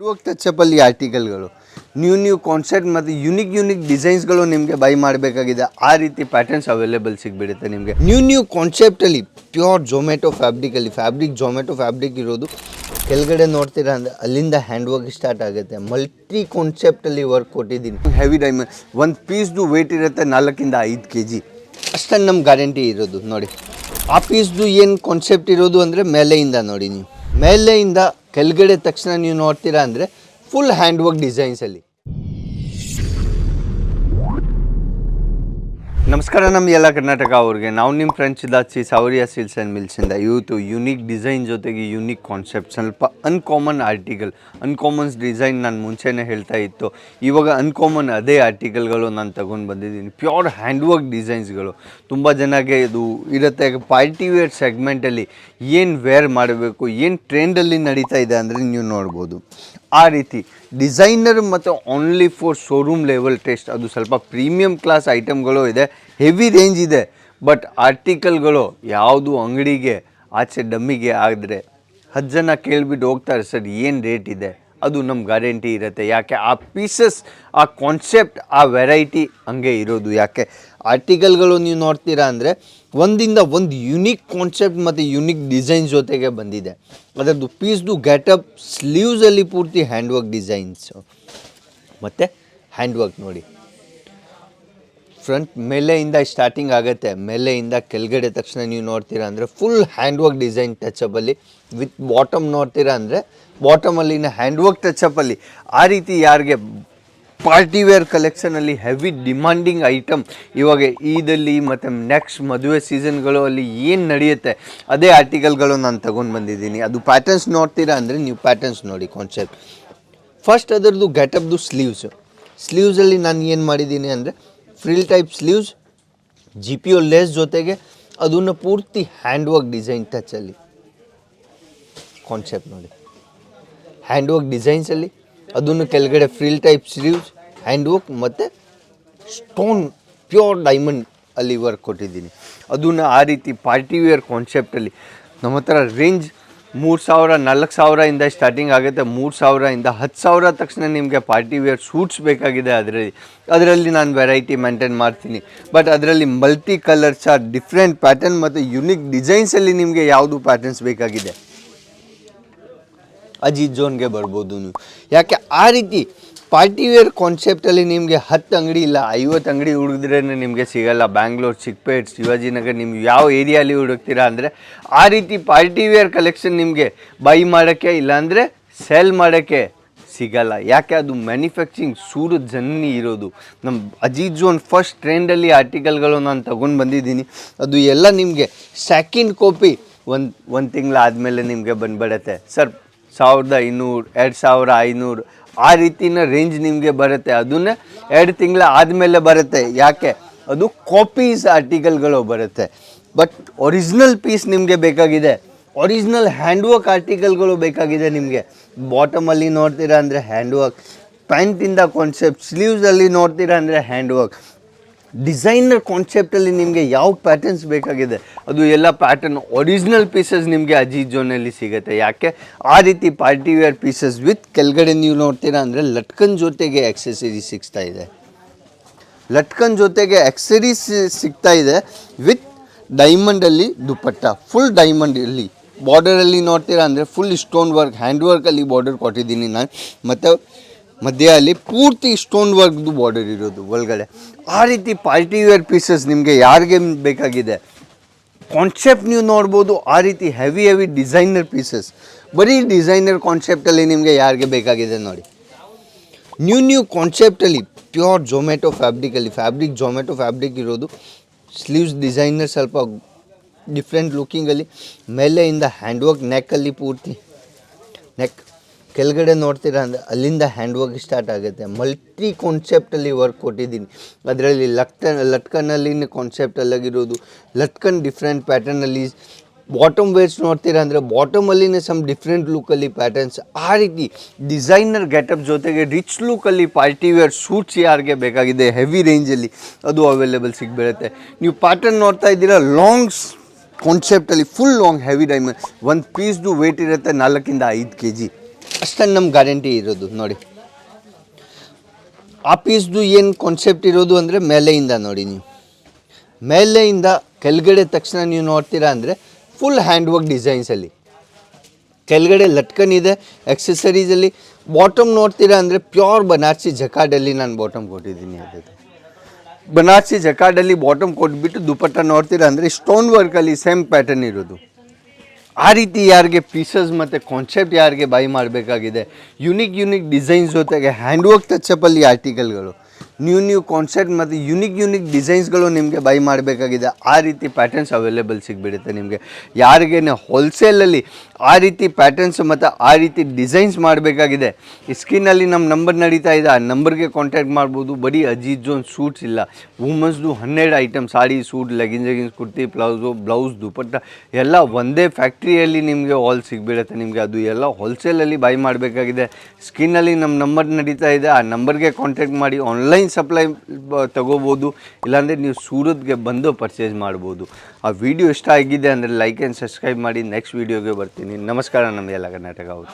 ಇವಾಗ ಟಚಪ್ಪಲ್ಲಿ ಆರ್ಟಿಕಲ್ಗಳು. ನ್ಯೂ ನ್ಯೂ ಕಾನ್ಸೆಪ್ಟ್ ಮತ್ತು ಯುನಿಕ್ ಯುನಿಕ್ ಡಿಸೈನ್ಸ್ಗಳು ನಿಮಗೆ ಬೈ ಮಾಡಬೇಕಾಗಿದೆ. ಆ ರೀತಿ ಪ್ಯಾಟರ್ನ್ಸ್ ಅವೈಲೇಬಲ್ ಸಿಗ್ಬಿಡುತ್ತೆ ನಿಮಗೆ. ನ್ಯೂ ನ್ಯೂ ಕಾನ್ಸೆಪ್ಟಲ್ಲಿ ಪ್ಯೂರ್ ಜೊಮ್ಯಾಟೊ ಫ್ಯಾಬ್ರಿಕಲ್ಲಿ ಫ್ಯಾಬ್ರಿಕ್ ಜೊಮ್ಯಾಟೊ ಫ್ಯಾಬ್ರಿಕ್ ಇರೋದು ಕೆಳಗಡೆ ನೋಡ್ತೀರಾ ಅಂದರೆ ಅಲ್ಲಿಂದ ಹ್ಯಾಂಡ್ ವರ್ಕ್ ಸ್ಟಾರ್ಟ್ ಆಗುತ್ತೆ. ಮಲ್ಟಿ ಕಾನ್ಸೆಪ್ಟಲ್ಲಿ ವರ್ಕ್ ಕೊಟ್ಟಿದ್ದೀನಿ. ಹೆವಿ ಡೈಮಂಡ್ ಒಂದು ಪೀಸ್ದು ವೆಯ್ಟ್ ಇರುತ್ತೆ ನಾಲ್ಕಿಂದ ಐದು ಕೆ ಜಿ ಅಷ್ಟನ್ನು ನಮ್ಮ ಗ್ಯಾರಂಟಿ ಇರೋದು ನೋಡಿ. ಆ ಪೀಸ್ದು ಏನು ಕಾನ್ಸೆಪ್ಟ್ ಇರೋದು ಅಂದರೆ ಮೇಲೆಯಿಂದ ನೋಡಿ ನೀವು. ಮೇಲೆಯಿಂದ ಕೆಳಗಡೆ ತಕ್ಷಣ ನೀವು ನೋಡ್ತೀರಾ ಅಂದರೆ ಫುಲ್ ಹ್ಯಾಂಡ್ವರ್ಕ್ ಡಿಸೈನ್ಸಲ್ಲಿ ನಮಸ್ಕಾರ ನಮ್ಮ ಎಲ್ಲ ಕರ್ನಾಟಕ ಅವ್ರಿಗೆ. ನಾವು ನಿಮ್ಮ ಫ್ರೆಂಡ್ಸ್ ದಾಚಿ ಸೌರಿಯಾ ಸಿಲ್ಸ್ ಆ್ಯಂಡ್ ಮಿಲ್ಸಿಂದ ಇವತ್ತು ಯುನೀಕ್ ಡಿಸೈನ್ ಜೊತೆಗೆ ಯುನೀಕ್ ಕಾನ್ಸೆಪ್ಟ್ ಸ್ವಲ್ಪ ಅನ್ಕಾಮನ್ ಆರ್ಟಿಕಲ್ ಅನ್ಕಾಮನ್ಸ್ ಡಿಸೈನ್ ನಾನು ಮುಂಚೆನೇ ಹೇಳ್ತಾ ಇತ್ತು. ಇವಾಗ ಅನ್ಕಾಮನ್ ಅದೇ ಆರ್ಟಿಕಲ್ಗಳು ನಾನು ತಗೊಂಡು ಬಂದಿದ್ದೀನಿ. ಪ್ಯೂರ್ ಹ್ಯಾಂಡ್ ವರ್ಕ್ ಡಿಸೈನ್ಸ್ಗಳು ತುಂಬ ಜನಕ್ಕೆ ಇದು ಇರುತ್ತೆ. ಪಾರ್ಟಿ ವೇರ್ ಸೆಗ್ಮೆಂಟಲ್ಲಿ ಏನು ವೇರ್ ಮಾಡಬೇಕು, ಏನು ಟ್ರೆಂಡಲ್ಲಿ ನಡೀತಾ ಇದೆ ಅಂದರೆ ನೀವು ನೋಡ್ಬೋದು. ಆ ರೀತಿ ಡಿಸೈನರ್ ಮತ್ತು only for showroom level test ಅದು ಸ್ವಲ್ಪ ಪ್ರೀಮಿಯಂ ಕ್ಲಾಸ್ ಐಟಮ್ಗಳು ಇದೆ. ಹೆವಿ ರೇಂಜ್ ಇದೆ. ಬಟ್ ಆರ್ಟಿಕಲ್ಗಳು ಯಾವುದು ಅಂಗಡಿಗೆ, ಆಚೆ ಡಮ್ಮಿಗೆ ಆದರೆ ಹತ್ತು ಜನ ಕೇಳಿಬಿಟ್ಟು ಹೋಗ್ತಾರೆ, ಸರ್, ಏನು ರೇಟ್ ಇದೆ? ಅದು ನಮ್ಮ ಗ್ಯಾರಂಟಿ ಇರುತ್ತೆ. ಯಾಕೆ? ಆ ಪೀಸಸ್ ಆ ಕಾನ್ಸೆಪ್ಟ್ ಆ ವೆರೈಟಿ ಹಂಗೆ ಇರೋದು. ಯಾಕೆ? ಆರ್ಟಿಕಲ್ಗಳು ನೀವು ನೋಡ್ತೀರಾ ಅಂದರೆ ಒಂದಿಂದ ಒಂದು ಯುನಿಕ್ ಕಾನ್ಸೆಪ್ಟ್ ಮತ್ತು ಯುನಿಕ್ ಡಿಸೈನ್ ಜೊತೆಗೆ ಬಂದಿದೆ. ಅದರದ್ದು ಪೀಸ್ದು ಗೆಟಪ್ ಸ್ಲೀವ್ಸಲ್ಲಿ ಪೂರ್ತಿ ಹ್ಯಾಂಡ್ ವರ್ಕ್ ಡಿಸೈನ್ಸು ಮತ್ತು ಹ್ಯಾಂಡ್ ವರ್ಕ್ ನೋಡಿ. ಫ್ರಂಟ್ ಮೇಲೆಯಿಂದ ಸ್ಟಾರ್ಟಿಂಗ್ ಆಗುತ್ತೆ. ಮೇಲೆಯಿಂದ ಕೆಳಗಡೆ ತಕ್ಷಣ ನೀವು ನೋಡ್ತೀರಾ ಅಂದರೆ ಫುಲ್ ಹ್ಯಾಂಡ್ ವರ್ಕ್ ಡಿಸೈನ್ ಟಚಪ್ಪಲ್ಲಿ ವಿತ್ ಬಾಟಮ್ ನೋಡ್ತೀರಾ ಅಂದರೆ ಬಾಟಮಲ್ಲಿನ ಹ್ಯಾಂಡ್ ವರ್ಕ್ ಟಚಪ್ಪಲ್ಲಿ ಆ ರೀತಿ ಯಾರಿಗೆ ಪಾರ್ಟಿ ವೇರ್ ಕಲೆಕ್ಷನಲ್ಲಿ ಹೆವಿ ಡಿಮಾಂಡಿಂಗ್ ಐಟಮ್ ಇವಾಗ ಈದಲ್ಲಿ ಮತ್ತು ನೆಕ್ಸ್ಟ್ ಮದುವೆ ಸೀಸನ್ಗಳು ಅಲ್ಲಿ ಏನು ನಡೆಯುತ್ತೆ, ಅದೇ ಆರ್ಟಿಕಲ್ಗಳು ನಾನು ತಗೊಂಡು ಬಂದಿದ್ದೀನಿ. ಅದು ಪ್ಯಾಟರ್ನ್ಸ್ ನೋಡ್ತೀರಾ ಅಂದರೆ ನೀವು ಪ್ಯಾಟರ್ನ್ಸ್ ನೋಡಿ ಕಾನ್ಸೆಪ್ಟ್ ಫಸ್ಟ್ ಅದರದ್ದು ಗೆಟಪ್ದು ಸ್ಲೀವ್ಸು ಸ್ಲೀವ್ಸಲ್ಲಿ ನಾನು ಏನು ಮಾಡಿದ್ದೀನಿ ಅಂದರೆ frill type sleeves G P lace ಜೊತೆಗೆ ಅದನ್ನು ಪೂರ್ತಿ ಹ್ಯಾಂಡ್ ವರ್ಕ್ ಡಿಸೈನ್ ಟಚಲ್ಲಿ ಕಾನ್ಸೆಪ್ಟ್ ನೋಡಿ. ಹ್ಯಾಂಡ್ ವರ್ಕ್ ಡಿಸೈನ್ಸಲ್ಲಿ ಅದನ್ನು ಕೆಳಗಡೆ frill type sleeves hand work ಮತ್ತು ಸ್ಟೋನ್ ಪ್ಯೂರ್ ಡೈಮಂಡ್ ಅಲ್ಲಿ ವರ್ಕ್ ಕೊಟ್ಟಿದ್ದೀನಿ. ಅದನ್ನು ಆ ರೀತಿ ಪಾರ್ಟಿ ವೇರ್ ಕಾನ್ಸೆಪ್ಟಲ್ಲಿ ನಮ್ಮ ಹತ್ರ ರೇಂಜ್ ಮೂರು ಸಾವಿರ, ನಾಲ್ಕು ಸಾವಿರದಿಂದ ಸ್ಟಾರ್ಟಿಂಗ್ ಆಗುತ್ತೆ. ಮೂರು ಸಾವಿರದಿಂದ ಹತ್ತು ಸಾವಿರ ತಕ್ಷಣ ನಿಮಗೆ ಪಾರ್ಟಿ ವೇರ್ ಸೂಟ್ಸ್ ಬೇಕಾಗಿದೆ ಅದರಲ್ಲಿ. ಅದರಲ್ಲಿ ನಾನು ವೆರೈಟಿ ಮೇಂಟೈನ್ ಮಾಡ್ತೀನಿ. ಬಟ್ ಅದರಲ್ಲಿ multi colours or different pattern ಮತ್ತು ಯುನಿಕ್ ಡಿಸೈನ್ಸಲ್ಲಿ ನಿಮಗೆ ಯಾವುದು ಪ್ಯಾಟರ್ನ್ಸ್ ಬೇಕಾಗಿದೆ? ಅಜಿತ್ ಜೋನ್ಗೆ ಬರ್ಬೋದು ನೀವು. ಯಾಕೆ ಆ ರೀತಿ ಪಾರ್ಟಿ ವೇರ್ ಕಾನ್ಸೆಪ್ಟಲ್ಲಿ ನಿಮಗೆ ಹತ್ತು ಅಂಗಡಿ ಇಲ್ಲ, ಐವತ್ತು ಅಂಗಡಿ ಹುಡುಗಿದ್ರೇ ನಿಮಗೆ ಸಿಗಲ್ಲ. ಬ್ಯಾಂಗ್ಳೂರ್ ಚಿಕ್ಕಪೇಟ್ ಶಿವಾಜಿನಗರ್ ನಿಮ್ಗೆ ಯಾವ ಏರಿಯಲ್ಲಿ ಹುಡುಕ್ತೀರಾ ಅಂದರೆ ಆ ರೀತಿ ಪಾರ್ಟಿ ವೇರ್ ಕಲೆಕ್ಷನ್ ನಿಮಗೆ ಬೈ ಮಾಡೋಕ್ಕೆ ಇಲ್ಲಾಂದರೆ ಸೆಲ್ ಮಾಡೋಕ್ಕೆ ಸಿಗಲ್ಲ. ಯಾಕೆ ಅದು ಮ್ಯಾನುಫ್ಯಾಕ್ಚರಿಂಗ್ ಸೂರು ಜನ್ನಿ ಇರೋದು. ನಮ್ಮ ಅಜೀಜ್ ಜೋನ್ ಫಸ್ಟ್ ಟ್ರೆಂಡಲ್ಲಿ ಆರ್ಟಿಕಲ್ಗಳು ನಾನು ತಗೊಂಡು ಬಂದಿದ್ದೀನಿ. ಅದು ಎಲ್ಲ ನಿಮಗೆ ಸೆಕೆಂಡ್ ಕಾಪಿ ಒಂದು ಒಂದು ತಿಂಗಳಾದಮೇಲೆ ನಿಮಗೆ ಬಂದ್ಬಿಡತ್ತೆ. ಸರ್, ಸಾವಿರದ ಐನೂರು, ಎರಡು ಸಾವಿರ ಐನೂರು ಆ ರೀತಿನ ರೇಂಜ್ ನಿಮಗೆ ಬರುತ್ತೆ. ಅದನ್ನ ಎರಡು ತಿಂಗಳ ಆದಮೇಲೆ ಬರುತ್ತೆ. ಯಾಕೆ? ಅದು ಕಾಪೀಸ್ ಆರ್ಟಿಕಲ್ಗಳು ಬರುತ್ತೆ. ಬಟ್ ಒರಿಜಿನಲ್ ಪೀಸ್ ನಿಮಗೆ ಬೇಕಾಗಿದೆ. ಒರಿಜಿನಲ್ ಹ್ಯಾಂಡ್ ವರ್ಕ್ ಆರ್ಟಿಕಲ್ಗಳು ಬೇಕಾಗಿದೆ ನಿಮಗೆ. ಬಾಟಮಲ್ಲಿ ನೋಡ್ತೀರಾ ಅಂದರೆ ಹ್ಯಾಂಡ್ ವರ್ಕ್ ಪ್ಯಾಂಟಿಂದ ಕಾನ್ಸೆಪ್ಟ್ ಸ್ಲೀವ್ಸಲ್ಲಿ ನೋಡ್ತೀರಾ ಅಂದರೆ ಹ್ಯಾಂಡ್ ವರ್ಕ್ ಡಿಸೈನರ್ ಕಾನ್ಸೆಪ್ಟಲ್ಲಿ ನಿಮಗೆ ಯಾವ ಪ್ಯಾಟರ್ನ್ಸ್ ಬೇಕಾಗಿದೆ? ಅದು ಎಲ್ಲ ಪ್ಯಾಟರ್ನ್ ಒರಿಜಿನಲ್ ಪೀಸಸ್ ನಿಮಗೆ ಅಜಿ ಜೋನಲ್ಲಿ ಸಿಗುತ್ತೆ. ಯಾಕೆ? ಆ ರೀತಿ ಪಾರ್ಟಿ ವೇರ್ ಪೀಸಸ್ ವಿತ್ ಕೆಳಗಡೆ ನೀವು ನೋಡ್ತೀರಾ ಅಂದರೆ ಲಟ್ಕನ್ ಜೊತೆಗೆ ಎಕ್ಸೆಸರಿ ಸಿಗ್ತಾ ಇದೆ. ಲಟ್ಕನ್ ಜೊತೆಗೆ ಎಕ್ಸರೀಸ್ ಸಿಗ್ತಾ ಇದೆ ವಿತ್ ಡೈಮಂಡಲ್ಲಿ ದುಪ್ಪಟ್ಟ ಫುಲ್ ಡೈಮಂಡ್ ಇಲ್ಲಿ ಬಾರ್ಡರಲ್ಲಿ ನೋಡ್ತೀರಾ ಅಂದರೆ ಫುಲ್ ಸ್ಟೋನ್ ವರ್ಕ್ ಹ್ಯಾಂಡ್ ವರ್ಕಲ್ಲಿ ಬಾರ್ಡರ್ ಕೊಟ್ಟಿದ್ದೀನಿ ನಾನು. ಮತ್ತು ಮಧ್ಯ ಅಲ್ಲಿ ಪೂರ್ತಿ ಸ್ಟೋನ್ ವರ್ಕ್ದು ಬಾರ್ಡರ್ ಇರೋದು ಒಳಗಡೆ. ಆ ರೀತಿ ಪಾರ್ಟಿ ವೇರ್ ಪೀಸಸ್ ನಿಮಗೆ ಯಾರಿಗೆ ಬೇಕಾಗಿದೆ? ಕಾನ್ಸೆಪ್ಟ್ ನೀವು ನೋಡ್ಬೋದು, ಆ ರೀತಿ ಹೆವಿ ಹೆವಿ ಡಿಸೈನರ್ ಪೀಸಸ್ ಬರೀ ಡಿಸೈನರ್ ಕಾನ್ಸೆಪ್ಟಲ್ಲಿ ನಿಮಗೆ ಯಾರಿಗೆ ಬೇಕಾಗಿದೆ ನೋಡಿ. ನ್ಯೂ ನ್ಯೂ ಕಾನ್ಸೆಪ್ಟಲ್ಲಿ ಪ್ಯೂರ್ ಜೊಮ್ಯಾಟೊ ಫ್ಯಾಬ್ರಿಕಲ್ಲಿ ಫ್ಯಾಬ್ರಿಕ್ ಜೊಮ್ಯಾಟೊ ಫ್ಯಾಬ್ರಿಕ್ ಇರೋದು ಸ್ಲೀವ್ಸ್ ಡಿಸೈನರ್ ಸ್ವಲ್ಪ ಡಿಫ್ರೆಂಟ್ ಲುಕ್ಕಿಂಗಲ್ಲಿ ಮೇಲೆಯಿಂದ ಹ್ಯಾಂಡ್ ವರ್ಕ್ ನೆಕ್ಕಲ್ಲಿ ಪೂರ್ತಿ ನೆಕ್ ಕೆಳಗಡೆ ನೋಡ್ತೀರಾ ಅಂದರೆ ಅಲ್ಲಿಂದ ಹ್ಯಾಂಡ್ ವರ್ಕ್ ಸ್ಟಾರ್ಟ್ ಆಗುತ್ತೆ ಮಲ್ಟಿ ಕಾನ್ಸೆಪ್ಟಲ್ಲಿ ವರ್ಕ್ ಕೊಟ್ಟಿದ್ದೀನಿ. ಅದರಲ್ಲಿ ಲಟ್ಕನ್ ಲಟ್ಕನ್ನಲ್ಲಿನ ಕಾನ್ಸೆಪ್ಟಲ್ಲಾಗಿರೋದು ಲಟ್ಕನ್ ಡಿಫ್ರೆಂಟ್ ಪ್ಯಾಟರ್ನಲ್ಲಿ ಬಾಟಮ್ ವೇರ್ಸ್ ನೋಡ್ತೀರಾ ಅಂದರೆ ಬಾಟಮಲ್ಲಿನೇ ಸಮ್ ಡಿಫ್ರೆಂಟ್ ಲುಕ್ಕಲ್ಲಿ ಪ್ಯಾಟರ್ನ್ಸ್ ಆ ರೀತಿ ಡಿಸೈನರ್ ಗೆಟಪ್ ಜೊತೆಗೆ ರಿಚ್ ಲುಕ್ಕಲ್ಲಿ ಪಾರ್ಟಿ ವೇರ್ ಸೂಟ್ಸ್ ಯಾರಿಗೆ ಬೇಕಾಗಿದೆ? ಹೆವಿ ರೇಂಜಲ್ಲಿ ಅದು ಅವೈಲೇಬಲ್ ಸಿಗ್ಬಿಡುತ್ತೆ. ನೀವು ಪ್ಯಾಟರ್ನ್ ನೋಡ್ತಾ ಇದ್ದೀರಾ ಲಾಂಗ್ಸ್ ಕಾನ್ಸೆಪ್ಟಲ್ಲಿ ಫುಲ್ ಲಾಂಗ್ ಹೆವಿ ಡೈಮಂಡ್ ಒಂದು ಪೀಸ್ದು ವೇಟ್ ಇರುತ್ತೆ ನಾಲ್ಕಿಂದ ಐದು ಕೆ ಜಿ ಅಷ್ಟನ್ನು ನಮ್ಮ ಗ್ಯಾರಂಟಿ ಇರೋದು ನೋಡಿ. ಆ ಪೀಸ್ದು ಏನು ಕಾನ್ಸೆಪ್ಟ್ ಇರೋದು ಅಂದರೆ ಮೇಲೆಯಿಂದ ನೋಡಿ ನೀವು. ಮೇಲೆಯಿಂದ ಕೆಳಗಡೆ ತಕ್ಷಣ ನೀವು ನೋಡ್ತೀರಾ ಅಂದರೆ ಫುಲ್ ಹ್ಯಾಂಡ್ ವರ್ಕ್ ಡಿಸೈನ್ಸಲ್ಲಿ ಕೆಳಗಡೆ ಲಟ್ಕನ್ ಇದೆ ಎಕ್ಸೆಸರೀಸಲ್ಲಿ ಬಾಟಮ್ ನೋಡ್ತೀರಾ ಅಂದರೆ ಪ್ಯೂರ್ ಬನಾರ್ಸಿ ಜಕಾಡಲ್ಲಿ ನಾನು ಬಾಟಮ್ ಕೊಟ್ಟಿದ್ದೀನಿ ಅದಕ್ಕೆ ಬನಾರ್ಸಿ ಜಕಾಡಲ್ಲಿ ಬಾಟಮ್ ಕೊಟ್ಬಿಟ್ಟು ದುಪಟ್ಟ ನೋಡ್ತೀರಾ ಅಂದರೆ ಸ್ಟೋನ್ ವರ್ಕಲ್ಲಿ ಸೇಮ್ ಪ್ಯಾಟರ್ನ್ ಇರೋದು. ಆ ರೀತಿ ಯಾರಿಗೆ ಪೀಸಸ್ ಮತ್ತು ಕಾನ್ಸೆಪ್ಟ್ ಯಾರಿಗೆ ಬೈ ಮಾಡಬೇಕಾಗಿದೆ? ಯುನಿಕ್ ಯುನಿಕ್ ಡಿಸೈನ್ಸ್ ಜೊತೆಗೆ ಹ್ಯಾಂಡ್ವರ್ಕ್ ಟಚಪ್ಪಲ್ಲಿ ಆರ್ಟಿಕಲ್ಗಳು ನ್ಯೂ ನ್ಯೂ ಕಾನ್ಸೆಪ್ಟ್ ಮತ್ತು ಯುನಿಕ್ ಯುನಿಕ್ ಡಿಸೈನ್ಸ್ಗಳು ನಿಮಗೆ ಬೈ ಮಾಡಬೇಕಾಗಿದೆ. ಆ ರೀತಿ ಪ್ಯಾಟರ್ನ್ಸ್ ಅವೈಲೇಬಲ್ ಸಿಗ್ಬಿಡುತ್ತೆ ನಿಮಗೆ. ಯಾರಿಗೇನೆ ಹೋಲ್ಸೇಲಲ್ಲಿ ಆ ರೀತಿ ಪ್ಯಾಟರ್ನ್ಸ್ ಮತ್ತು ಆ ರೀತಿ ಡಿಸೈನ್ಸ್ ಮಾಡಬೇಕಾಗಿದೆ. ಈ ಸ್ಕ್ರೀನಲ್ಲಿ ನಮ್ಮ ನಂಬರ್ ನಡೀತಾ ಇದೆ. ಆ ನಂಬರ್ಗೆ ಕಾಂಟ್ಯಾಕ್ಟ್ ಮಾಡ್ಬೋದು. ಬರೀ ಅಜೀತ್ ಜೋನ್ ಸೂಟ್ಸ್ ಇಲ್ಲ. ವುಮೆನ್ಸ್ದು ಹನ್ನೆರಡು item sari suit leggings leggings kurti blouse blouse dupatta ಎಲ್ಲ ಒಂದೇ ಫ್ಯಾಕ್ಟ್ರಿಯಲ್ಲಿ ನಿಮಗೆ ಹಾಲ್ ಸಿಗ್ಬಿಡುತ್ತೆ ನಿಮಗೆ. ಅದು ಎಲ್ಲ ಹೋಲ್ಸೇಲಲ್ಲಿ ಬೈ ಮಾಡಬೇಕಾಗಿದೆ. ಸ್ಕ್ರೀನಲ್ಲಿ ನಮ್ಮ ನಂಬರ್ ನಡೀತಾ ಇದೆ. ಆ ನಂಬರ್ಗೆ ಕಾಂಟ್ಯಾಕ್ಟ್ ಮಾಡಿ ಆನ್ಲೈನ್ ಸಪ್ಲೈ ತಗೋಬೋದು, ಇಲ್ಲಾಂದರೆ ನೀವು ಸೂರತ್ಗೆ ಬಂದು ಪರ್ಚೇಸ್ ಮಾಡ್ಬೋದು. ಆ ವಿಡಿಯೋ ಇಷ್ಟ ಆಗಿದೆ ಅಂದರೆ ಲೈಕ್ ಆ್ಯಂಡ್ ಸಬ್ಸ್ಕ್ರೈಬ್ ಮಾಡಿ ನೆಕ್ಸ್ಟ್ ವೀಡಿಯೋಗೆ ಬರ್ತೀನಿ. ನಮಸ್ಕಾರ, ನಮಗೆಲ್ಲ ಕರ್ನಾಟಕ ಅವರು.